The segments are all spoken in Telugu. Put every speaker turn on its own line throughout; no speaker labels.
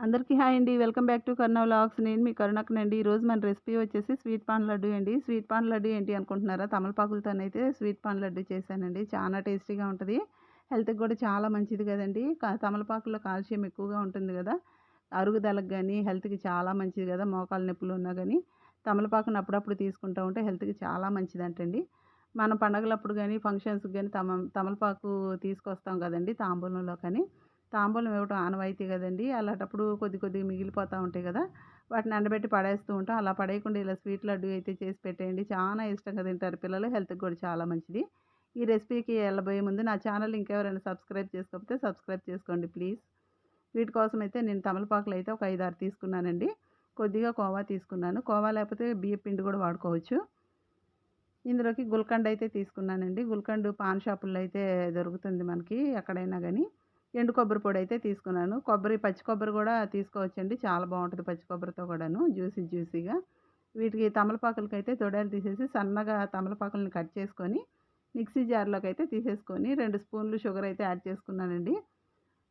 అందరికీ హాయ్ అండి. Welcome back to Karna vlogs నేను మీ కరుణక్కనండి ఈరోజు మన రెసిపీ వచ్చేసి స్వీట్ పాన్ లడ్డు అండి. స్వీట్ పాన్ లడ్డు ఏంటి అనుకుంటున్నారా? తమలపాకులతోనైతే స్వీట్ పాన్ లడ్డు చేశానండి. చాలా టేస్టీగా ఉంటుంది. హెల్త్కి కూడా చాలా మంచిది కదండి. కా- తమలపాకుల్లో కాల్షియం ఎక్కువగా ఉంటుంది కదా. అరుగుదలకు కానీ హెల్త్కి చాలా మంచిది కదా. మోకాలు నొప్పులు ఉన్నా కానీ తమలపాకును అప్పుడప్పుడు తీసుకుంటూ ఉంటే హెల్త్కి చాలా మంచిదంటండి. మన పండగలప్పుడు కానీ ఫంక్షన్స్కి కానీ తమ తమలపాకు తీసుకొస్తాం కదండి తాంబూలంలో కానీ. తాంబూలం ఇవ్వటం ఆనవాయితీ కదండి. అలాంటప్పుడు కొద్ది కొద్దిగా మిగిలిపోతూ ఉంటాయి కదా. వాటిని ఎండబెట్టి పడేస్తూ ఉంటాం. అలా పడేయకుండా ఇలా స్వీట్ లడ్డు అయితే చేసి పెట్టేయండి. చాలా ఇష్టంగా తింటారు పిల్లలు. హెల్త్కి కూడా చాలా మంచిది. ఈ రెసిపీకి వెళ్ళబోయే ముందు నా ఛానల్ ఇంకెవరైనా సబ్స్క్రైబ్ చేసుకోకపోతే సబ్స్క్రైబ్ చేసుకోండి ప్లీజ్. వీటి కోసం అయితే నేను తమలపాకులు అయితే ఒక ఐదు ఆరు తీసుకున్నానండి. కొద్దిగా కోవా తీసుకున్నాను. కోవా లేకపోతే బియ్య పిండి కూడా వాడుకోవచ్చు. ఇందులోకి గుల్కండ్ అయితే తీసుకున్నానండి. గుల్కండ్ పాన్ షాపుల్లో అయితే దొరుకుతుంది మనకి ఎక్కడైనా కానీ ఎండు కొబ్బరి పొడి అయితే తీసుకున్నాను. కొబ్బరి పచ్చి కొబ్బరి కూడా తీసుకోవచ్చండి. చాలా బాగుంటుంది పచ్చి కొబ్బరితో కూడాను. జ్యూసీ జ్యూసీగా. వీటికి తమలపాకులకి అయితే తొడాలు తీసేసి సన్నగా తమలపాకులను కట్ చేసుకొని మిక్సీ జార్లోకి అయితే తీసేసుకొని రెండు స్పూన్లు షుగర్ అయితే యాడ్ చేసుకున్నానండి.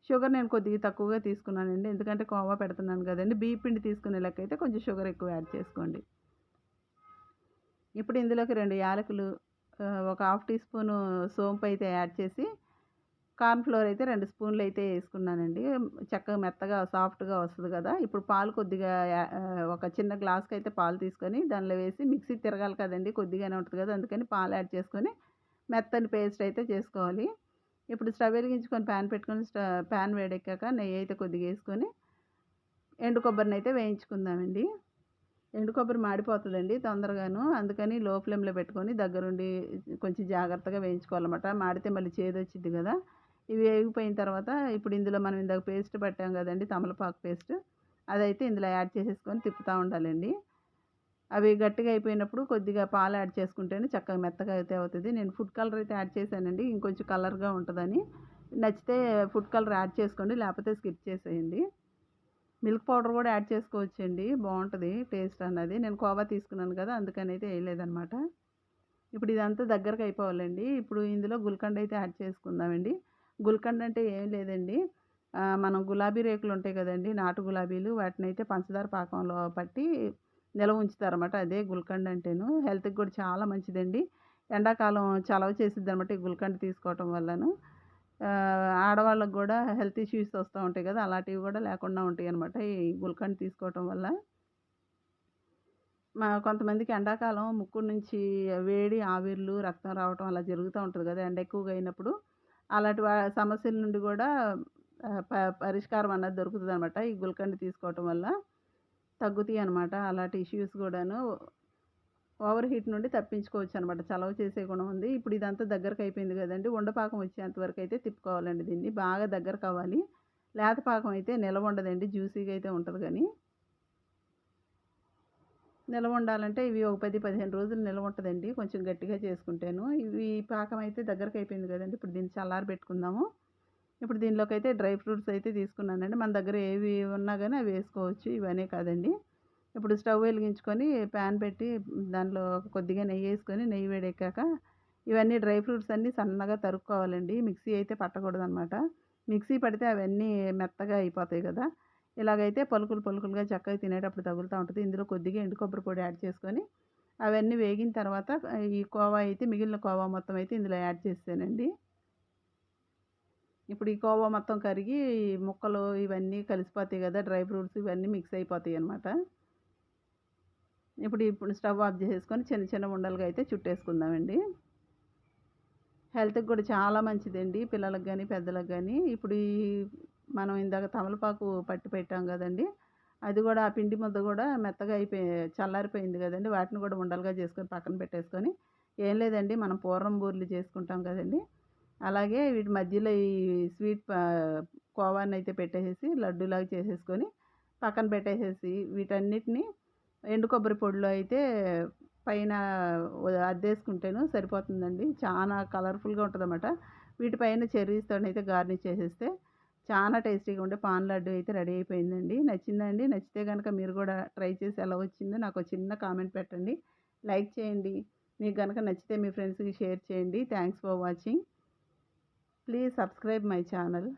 షుగర్ నేను కొద్దిగా తక్కువగా తీసుకున్నానండి. ఎందుకంటే కోవా పెడుతున్నాను కదండి. బియ్య పిండి తీసుకునే లెక్క అయితే కొంచెం షుగర్ ఎక్కువ యాడ్ చేసుకోండి. ఇప్పుడు ఇందులోకి రెండు యాలకులు ఒక హాఫ్ టీ స్పూను సోంపు అయితే యాడ్ చేసి కార్న్ ఫ్లోర్ అయితే రెండు స్పూన్లు అయితే వేసుకున్నానండి. చక్కగా మెత్తగా సాఫ్ట్గా వస్తుంది కదా! ఇప్పుడు పాలు కొద్దిగా ఒక చిన్న గ్లాస్కి అయితే పాలు తీసుకొని దానిలో వేసి మిక్సీ తిరగాలి కదండి! కొద్దిగానే ఉంటుంది కదా! అందుకని పాలు యాడ్ చేసుకొని మెత్తని పేస్ట్ అయితే చేసుకోవాలి. ఇప్పుడు స్టవ్ వెలిగించుకొని ప్యాన్ పెట్టుకొని స్ట ప్యాన్ వేడెక్కాక నెయ్యి అయితే కొద్దిగా వేసుకొని ఎండు కొబ్బరిని అయితే వేయించుకుందామండి. ఎండు కొబ్బరి మాడిపోతుందండి తొందరగాను. అందుకని లో ఫ్లేమ్లో పెట్టుకొని దగ్గరుండి కొంచెం జాగ్రత్తగా వేయించుకోవాలన్నమాట. మాడితే మళ్ళీ చేదు వచ్చింది కదా! ఇవి వేగిపోయిన తర్వాత ఇప్పుడు ఇందులో మనం ఇందాక పేస్ట్ పట్టాం కదండి తమలపాకు పేస్ట్. అదైతే ఇందులో యాడ్ చేసేసుకొని తిప్పుతూ ఉండాలండి. అవి గట్టిగా అయిపోయినప్పుడు కొద్దిగా పాలు యాడ్ చేసుకుంటేనే చక్కగా మెత్తగా అయితే అవుతుంది. నేను ఫుడ్ కలర్ అయితే యాడ్ చేశానండి ఇంకొంచెం కలర్గా ఉంటుందని. నచ్చితే ఫుడ్ కలర్ యాడ్ చేసుకోండి లేకపోతే స్కిప్ చేసేయండి. మిల్క్ పౌడర్ కూడా యాడ్ చేసుకోవచ్చండి బాగుంటుంది టేస్ట్ అన్నది. నేను కోవా తీసుకున్నాను కదా అందుకని అయితే వేయలేదన్నమాట. ఇప్పుడు ఇదంతా దగ్గరకు అయిపోవాలండి. ఇప్పుడు ఇందులో గుల్కండ్ అయితే యాడ్ చేసుకుందామండి. గుల్కండ్ అంటే ఏం లేదండి. మనం గులాబీ రేకులు ఉంటాయి కదండి నాటు గులాబీలు వాటిని అయితే పంచదార పాకంలో పట్టి నిల్వ ఉంచుతారన్నమాట. అదే గుల్కండ్ అంటేను. హెల్త్కి కూడా చాలా మంచిదండి. ఎండాకాలం చలవ చేసిద్ది అనమాట ఈ గుల్కండ్ తీసుకోవటం వల్లను. ఆడవాళ్ళకు కూడా హెల్త్ ఇష్యూస్ వస్తూ ఉంటాయి కదా అలాంటివి కూడా లేకుండా ఉంటాయి అనమాట ఈ గుల్కండ్ తీసుకోవటం వల్ల. మా కొంతమందికి ఎండాకాలం ముక్కు నుంచి వేడి ఆవిర్లు రక్తం రావటం అలా జరుగుతూ ఉంటుంది కదా ఎండ ఎక్కువగా అయినప్పుడు. అలాంటి వా- సమస్యల నుండి కూడా ప పరిష్కారం అన్నది దొరుకుతుంది అనమాట ఈ గుల్కండి తీసుకోవటం వల్ల తగ్గుతాయి అనమాట అలాంటి ఇష్యూస్ కూడాను ఓవర్ హీట్ నుండి తప్పించుకోవచ్చు అనమాట చలవ చేసే గుణం ఉంది. ఇప్పుడు ఇదంతా దగ్గరకు అయిపోయింది కదండి. ఉండపాకం వచ్చేంత వరకు అయితే తిప్పుకోవాలండి దీన్ని. బాగా దగ్గర కావాలి లేత పాకం అయితే నిలవ ఉండదండి. జ్యూసీగా అయితే ఉంటుంది కానీ. నిల్వ ఉండాలంటే ఇవి ఒక పది పదిహేను రోజులు నిల్వ ఉంటుందండి కొంచెం గట్టిగా చేసుకుంటాను. ఇవి పాకం అయితే దగ్గరకు అయిపోయింది కదండి. ఇప్పుడు దీన్ని చల్లారి పెట్టుకుందాము. ఇప్పుడు దీనిలోకి అయితే డ్రై ఫ్రూట్స్ అయితే తీసుకున్నానండి. మన దగ్గర ఏవి ఉన్నా కానీ అవి వేసుకోవచ్చు. ఇవనే కాదండి. ఇప్పుడు స్టవ్ వెలిగించుకొని ప్యాన్ పెట్టి దానిలో కొద్దిగా నెయ్యి వేసుకొని నెయ్యి వేడెక్కాక ఇవన్నీ డ్రై ఫ్రూట్స్ అన్నీ సన్నగా తరుక్కోవాలండి. మిక్సీ అయితే పట్టకూడదు అనమాట మిక్సీ పడితే అవన్నీ మెత్తగా అయిపోతాయి కదా. ఇలాగైతే పలుకులు పలుకులుగా చక్కగా తినేటప్పుడు తగులుతూ ఉంటుంది. ఇందులో కొద్దిగా ఎండు కొబ్బరి పొడి యాడ్ చేసుకొని అవన్నీ వేగిన తర్వాత ఈ కోవా అయితే మిగిలిన కోవా మొత్తం అయితే ఇందులో యాడ్ చేసానండి ఇప్పుడు ఈ కోవా మొత్తం కరిగి ముక్కలు ఇవన్నీ కలిసిపోతాయి కదా డ్రై ఫ్రూట్స్ ఇవన్నీ మిక్స్ అయిపోతాయి అన్నమాట. ఇప్పుడు ఇప్పుడు స్టవ్ ఆఫ్ చేసుకొని చిన్న చిన్న ఉండలుగా అయితే చుట్టేసుకుందామండి. హెల్త్కి కూడా చాలా మంచిదండి పిల్లలకు కానీ పెద్దలకు కానీ ఇప్పుడు ఈ మనం ఇందాక తమలపాకు పట్టి పెట్టాం కదండి అది కూడా ఆ పిండి ముద్ద కూడా మెత్తగా అయిపోయి చల్లారిపోయింది కదండి వాటిని కూడా ఉండలుగా చేసుకొని పక్కన పెట్టేసుకొని ఏం లేదండి మనం పూర్వం బూర్లు చేసుకుంటాం కదండి అలాగే వీటి మధ్యలో ఈ స్వీట్ కోవాన్ని అయితే పెట్టేసేసి లడ్డూలాగా చేసేసుకొని పక్కన పెట్టేసేసి వీటన్నిటిని ఎండు కొబ్బరి పొడిలో అయితే పైన అద్దేసుకుంటేను సరిపోతుందండి చాలా కలర్ఫుల్గా ఉంటుందన్నమాట. వీటిపైన చెర్రీస్తో అయితే గార్నిష్ చేసేస్తే చాలా టేస్టీగా ఉండే పాన్ లడ్డు అయితే రెడీ అయిపోయిందండి. నచ్చిందండి. నచ్చితే కనుక మీరు కూడా ట్రై చేసి ఎలా వచ్చిందో నాకు చిన్న కామెంట్ పెట్టండి. లైక్ చేయండి. మీకు కనుక నచ్చితే మీ ఫ్రెండ్స్కి షేర్ చేయండి. Thanks for watching. Please subscribe my channel.